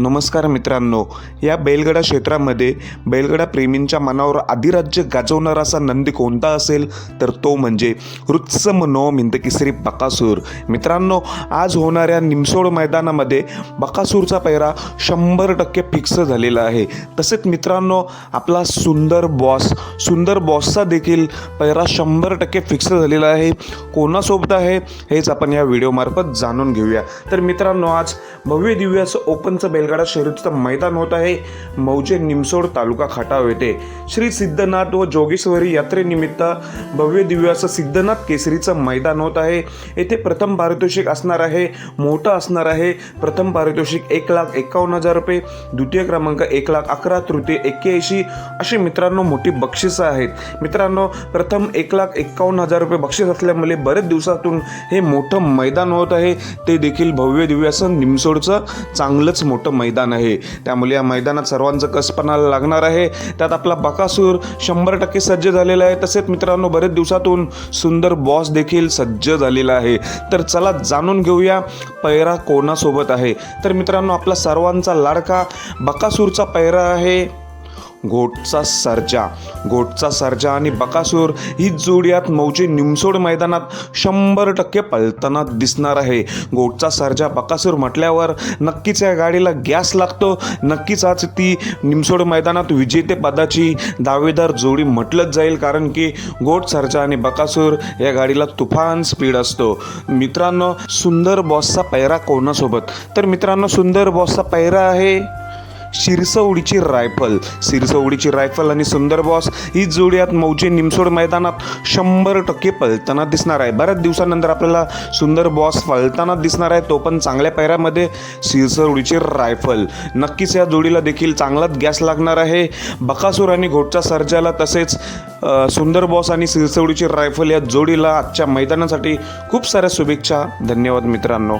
नमस्कार मित्रांनो या बैलगडा क्षेत्रामध्ये बैलगडा प्रेमींच्या मनावर अधिराज्य गाजवणारा असा नंदी कोणता असेल? तर तो म्हणजे हृत्सम नो मिंद बकासूर. मित्रांनो आज होणाऱ्या निमसोड मैदानामध्ये बकासूरचा पैरा शंभर टक्के फिक्स झालेला आहे. तसेच मित्रांनो आपला सुंदर बॉस सुंदर बॉसचा देखील पैरा शंभर टक्के फिक्स झालेला आहे. कोणासोबत आहे हेच आपण या व्हिडिओमार्फत जाणून घेऊया. तर मित्रांनो आज भव्य दिव्याचं असं ओपनचं बैलगाडा शर्यतीचं मैदान होत आहे. मौजे निमसोड तालुका खटाव येथे. श्री सिद्धनाथ व जोगेश्वरी यात्रेनिमित्त भव्य दिव्य असं सिद्धनाथ केसरीचं मैदान होत आहे. येथे प्रथम पारितोषिक असणार आहे. मोठं असणार आहे. प्रथम पारितोषिक एक लाख एकावन्न हजार रुपये. द्वितीय क्रमांक एक लाख अकरा तृतीय एक्क्याऐंशी. अशी मित्रांनो मोठी बक्षिसं आहेत. मित्रांनो प्रथम एक लाख एक्कावन्न हजार रुपये बक्षीस असल्यामुळे बरेच दिवसातून हे मोठं मैदान होत आहे. ते देखील भव्य दिव्य असं निमसोडचं चांगलंच मोठं मैदान आहे. त्यामुळे या मैदानात सर्वांचं कसपणाला लागणार आहे? त्यात आपला बकासूर शंभर टक्के सज्ज झालेला आहे. तसेच मित्रांनो बरेच दिवसातून सुंदर बॉस देखील सज्ज झालेला आहे. तर चला जाणून घेऊया पैरा कोणासोबत आहे. तर मित्रांनो आपला सर्वांचा लाडका बकासूरचा पैरा आहे. घोटचा सर्जा. घोटचा सर्जा आणि बकासूर ही जोडी यात मौजे निमसोड मैदानात शंभर टक्के पळताना दिसणार आहे. घोटचा सर्जा बकासूर म्हटल्यावर नक्कीच या गाडीला गॅस लागतो. नक्कीच आज ती निमसोड मैदानात विजेतेपदाची दावेदार जोडी म्हटलंच जाईल कारण की गोट सर्जा आणि बकासूर या गाडीला तुफान स्पीड असतो. मित्रांनो सुंदर बॉसचा पैरा कोणासोबत? तर मित्रांनो सुंदर बॉसचा पैरा आहे शिरसवडीची रायफल. शिरसवडीची रायफल आणि सुंदर बॉस ही जोडी आत मौजे निमसोड मैदानात शंभर टक्के पळताना दिसणार आहे. बऱ्याच दिवसानंतर आपल्याला सुंदर बॉस पळताना दिसणार आहे तो पण चांगल्या पैऱ्यामध्ये शिरसवडीची रायफल. नक्कीच या जोडीला देखील चांगलाच गॅस लागणार आहे. बकासूर आणि घोटचा सर्जाला तसेच सुंदर बॉस आणि सिरसवडीची रायफल या जोडीला आजच्या मैदानासाठी खूप साऱ्या शुभेच्छा. धन्यवाद मित्रांनो.